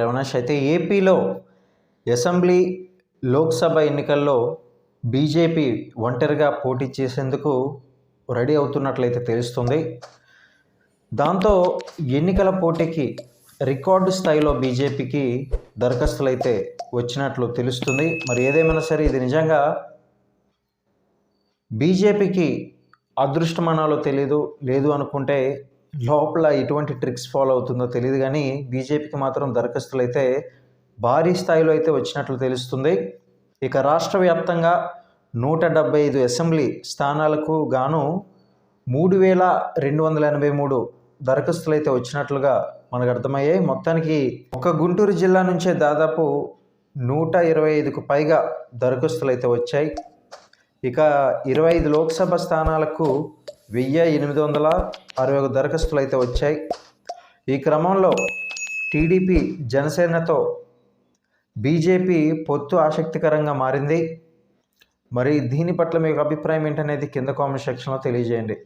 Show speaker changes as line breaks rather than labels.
రమణేష్ అయితే ఏపీలో అసెంబ్లీ లోక్సభ ఎన్నికల్లో బీజేపీ ఒంటరిగా పోటీ చేసేందుకు రెడీ అవుతున్నట్లయితే తెలుస్తుంది. దాంతో ఎన్నికల పోటీకి రికార్డు స్థాయిలో బీజేపీకి దరఖాస్తులు అయితే వచ్చినట్లు తెలుస్తుంది. మరి ఏదేమైనా సరే ఇది నిజంగా బీజేపీకి అదృష్టమనాలో తెలీదు లేదు అనుకుంటే లోపల ఎటువంటి ట్రిక్స్ ఫాలో అవుతుందో తెలియదు కానీ బీజేపీకి మాత్రం దరఖాస్తులు అయితే భారీ స్థాయిలో అయితే వచ్చినట్లు తెలుస్తుంది. ఇక రాష్ట్ర వ్యాప్తంగా నూట డెబ్బై ఐదు అసెంబ్లీ స్థానాలకు గాను మూడు వేల రెండు వందల ఎనభై మూడు దరఖాస్తులు అయితే వచ్చినట్లుగా మనకు అర్థమయ్యాయి. మొత్తానికి ఒక గుంటూరు జిల్లా నుంచే దాదాపు నూట ఇరవై ఐదుకు పైగా దరఖాస్తులు అయితే వచ్చాయి. ఇక ఇరవై ఐదు లోక్సభ స్థానాలకు వెయ్యి ఎనిమిది వందల అరవై ఒక దరఖాస్తులు అయితే వచ్చాయి. ఈ క్రమంలో టీడీపీ జనసేనతో బీజేపీ పొత్తు ఆసక్తికరంగా మారింది. మరి దీని పట్ల మీకు అభిప్రాయం ఏంటనేది కింద కామెంట్ సెక్షన్లో తెలియజేయండి.